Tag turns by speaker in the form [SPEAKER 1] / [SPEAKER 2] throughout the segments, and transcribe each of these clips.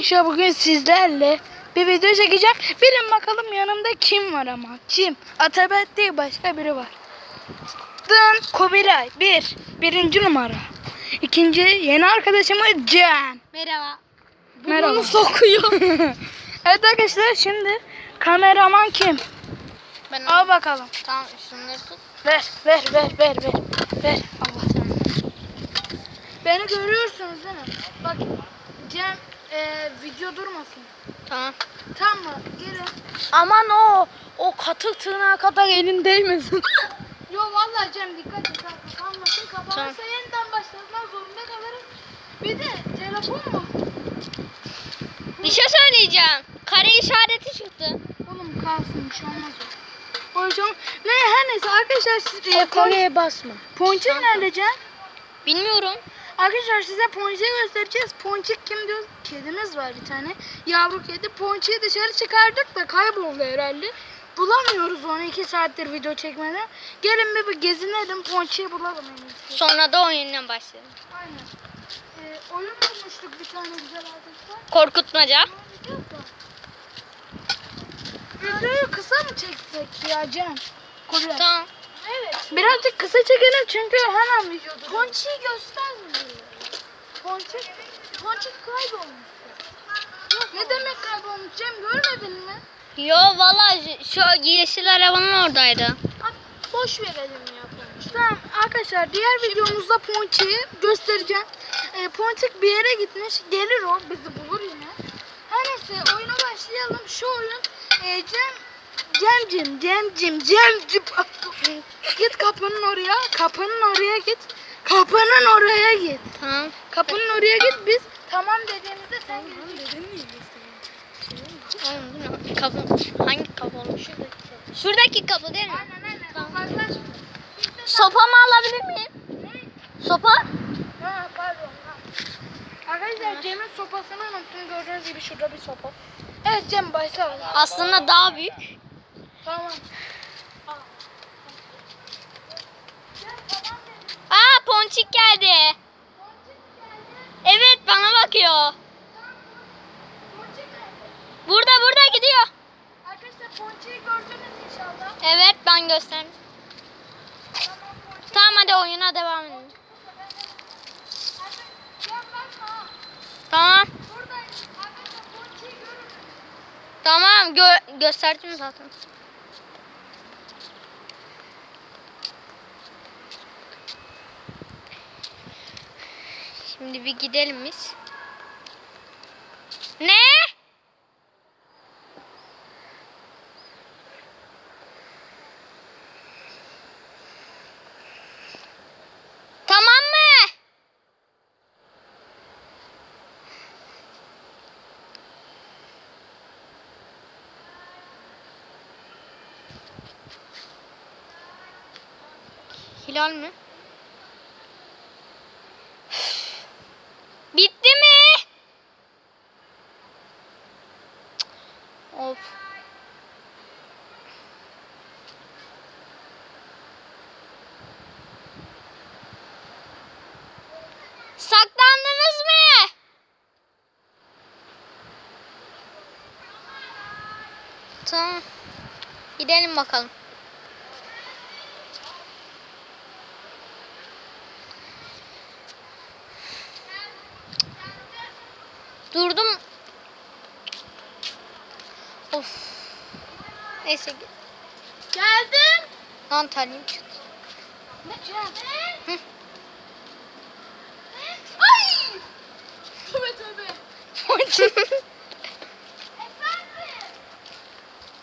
[SPEAKER 1] Arkadaşlar bugün sizlerle bir video çekeceğim. Bilin bakalım yanımda kim var ama. Kim? Atabet değil başka biri var. Dın Kubilay. Bir. Birinci numara. İkinci yeni arkadaşımız Can.
[SPEAKER 2] Merhaba.
[SPEAKER 1] Merhaba. sokuyor. evet arkadaşlar şimdi kameraman kim?
[SPEAKER 2] Ben
[SPEAKER 1] Al bakalım.
[SPEAKER 2] Tamam şunları tut.
[SPEAKER 1] Ver ver ver ver ver. Ver. Allah Beni görüyorsunuz değil mi? Bak Cem e, video durmasın.
[SPEAKER 2] Tamam.
[SPEAKER 1] Tamam mı? Gelin.
[SPEAKER 2] Aman o o katı tırnağa kadar elin değmesin.
[SPEAKER 1] Yo vallahi Cem dikkat et. Kapanmasın. Kapanırsa
[SPEAKER 2] Tamam.
[SPEAKER 1] yeniden başlatmak zorunda kalırım. Bir de telefon mu?
[SPEAKER 2] Bir şey söyleyeceğim. Kare işareti çıktı.
[SPEAKER 1] Oğlum kalsın bir şey olmaz o. O yüzden ne her neyse arkadaşlar siz e, pon-
[SPEAKER 2] basma.
[SPEAKER 1] Ponçik nerede Cem?
[SPEAKER 2] Bilmiyorum.
[SPEAKER 1] Arkadaşlar size Ponçik'i göstereceğiz. Ponçik kim diyor? Kedimiz var bir tane. Yavru kedi. Ponçik'i dışarı çıkardık da kayboldu herhalde. Bulamıyoruz onu iki saattir video çekmeden. Gelin bir, bir gezinelim. Ponçik'i bulalım en.
[SPEAKER 2] Sonra da oyundan başlayalım.
[SPEAKER 1] Aynen. Ee, oyun bulmuştuk bir tane güzel arkadaşlar.
[SPEAKER 2] Korkutmaca.
[SPEAKER 1] Videoyu kısa mı çeksek ya Can? Kubilay.
[SPEAKER 2] Tamam.
[SPEAKER 1] Evet. Birazcık kısa çekelim çünkü hemen videoda. Ponçik'i göstermiyor. Ponçik, Ponçik kaybolmuş. Ne demek kaybolmuş Cem görmedin mi?
[SPEAKER 2] Yo vallahi şu yeşil arabanın oradaydı.
[SPEAKER 1] Abi, boş verelim ya Ponçik. Tamam arkadaşlar diğer videomuzda Ponçik'i göstereceğim. Ee, Ponçik bir yere gitmiş. Gelir o bizi bulur yine. Her neyse oyuna başlayalım. Şu oyun e, Cem Cemcim, Cemcim, Cemcim. git kapının oraya, kapının oraya git. Kapının oraya git.
[SPEAKER 2] Tamam.
[SPEAKER 1] Kapının oraya git biz tamam dediğimizde sen gideceksin.
[SPEAKER 2] Oğlum bu ne? Kapı. Hangi kapı olmuş? Şuradaki kapı değil mi?
[SPEAKER 1] Aynen aynen.
[SPEAKER 2] Tamam.
[SPEAKER 1] Uzaklaş.
[SPEAKER 2] Sopamı alabilir miyim? Sopa?
[SPEAKER 1] Ha pardon. Ha. Arkadaşlar Cem'in sopasını unuttum. Gördüğünüz gibi şurada bir sopa. Evet Cem başla.
[SPEAKER 2] Aslında daha büyük.
[SPEAKER 1] Tamam.
[SPEAKER 2] Aa ponçik geldi. Evet bana bakıyor. Burada burada gidiyor.
[SPEAKER 1] Arkadaşlar ponçayı gördünüz inşallah.
[SPEAKER 2] Evet ben gösterdim.
[SPEAKER 1] Tamam.
[SPEAKER 2] Tamam hadi oyuna devam edelim. Tamam.
[SPEAKER 1] Buradayım. Arkadaşlar ponçayı görün.
[SPEAKER 2] Tamam gö gösterdim zaten. Şimdi bir gidelim biz. Ne? Tamam mı? Hilal mi? Bitti mi? Of. Saklandınız mı? Tamam. Gidelim bakalım. Durdum. Of. Neyse.
[SPEAKER 1] Geldim.
[SPEAKER 2] Antalya'm çıktı.
[SPEAKER 1] Cem?
[SPEAKER 2] Hı.
[SPEAKER 1] Ay! Tövbe tövbe. Ponçik.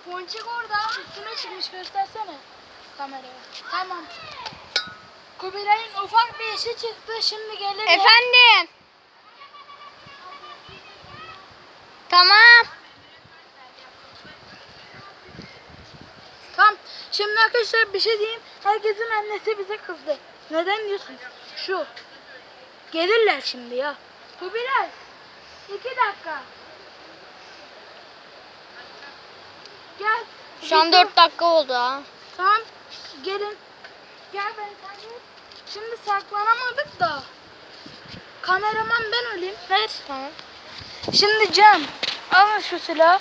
[SPEAKER 1] Ponçik orada üstüne çıkmış göstersene kameraya. Tamam. Kubilay'ın ufak bir işi çıktı şimdi gelir.
[SPEAKER 2] Efendim. Tamam.
[SPEAKER 1] Tamam. Şimdi arkadaşlar bir şey diyeyim. Herkesin annesi bize kızdı. Neden diyorsun? Şu. Gelirler şimdi ya. Kubilay. iki dakika. Gel.
[SPEAKER 2] Şu an 4 dakika oldu ha.
[SPEAKER 1] Tamam. Gelin. Gel ben takip. Şimdi saklanamadık da. Kameraman ben olayım. Ver.
[SPEAKER 2] Tamam.
[SPEAKER 1] Şimdi Cem alın şu silahı.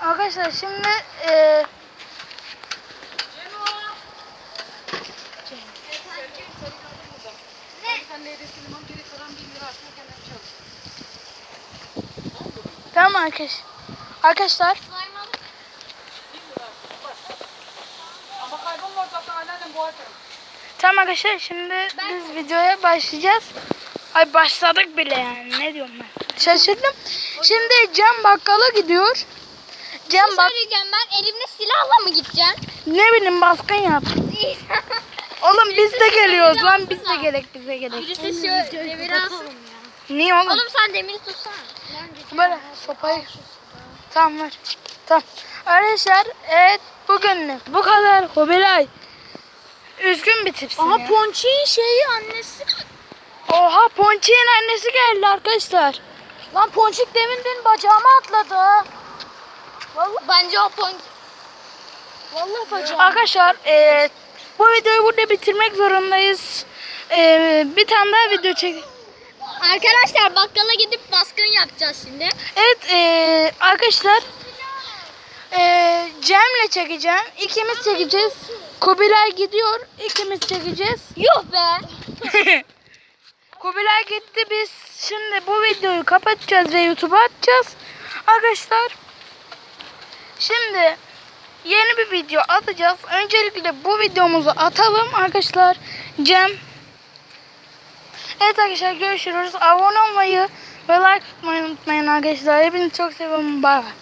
[SPEAKER 1] Arkadaşlar şimdi e, Tamam arkadaş. Arkadaşlar
[SPEAKER 3] Ama
[SPEAKER 1] tamam arkadaşlar şimdi biz videoya başlayacağız. Ay başladık bile yani ne diyorum ben. Şaşırdım. Şimdi Cem bakkala gidiyor. Cem bak
[SPEAKER 2] Söyleyeceğim ben elimle silahla mı gideceğim?
[SPEAKER 1] ne bileyim baskın yap. Oğlum biz de geliyoruz lan biz de gerek bize gerek.
[SPEAKER 2] Birisi şu demiri alsın.
[SPEAKER 1] Niye oğlum?
[SPEAKER 2] Oğlum sen demiri tutsana.
[SPEAKER 1] Böyle sopayı. Tamam ver. Tamam. Arkadaşlar evet bugünlük bu kadar. Hobilay. Üzgün bir tipsin ya.
[SPEAKER 2] Ponçik'in şeyi annesi.
[SPEAKER 1] Ponçik'in annesi geldi arkadaşlar.
[SPEAKER 2] Lan Ponçik demin benim bacağıma atladı. Vallahi bence o Ponçik. Vallahi bacağım.
[SPEAKER 1] Arkadaşlar e, bu videoyu burada bitirmek zorundayız. E, bir tane daha video çek.
[SPEAKER 2] Arkadaşlar bakkala gidip baskın yapacağız şimdi.
[SPEAKER 1] Evet e, arkadaşlar e, Cem'le çekeceğim. İkimiz çekeceğiz. Kubilay gidiyor. İkimiz çekeceğiz.
[SPEAKER 2] Yuh be.
[SPEAKER 1] Kubilay gitti. Biz şimdi bu videoyu kapatacağız ve YouTube'a atacağız. Arkadaşlar şimdi yeni bir video atacağız. Öncelikle bu videomuzu atalım arkadaşlar. Cem Evet arkadaşlar görüşürüz. Abone olmayı ve like atmayı unutmayın arkadaşlar. Hepinizi çok seviyorum. Bay bay.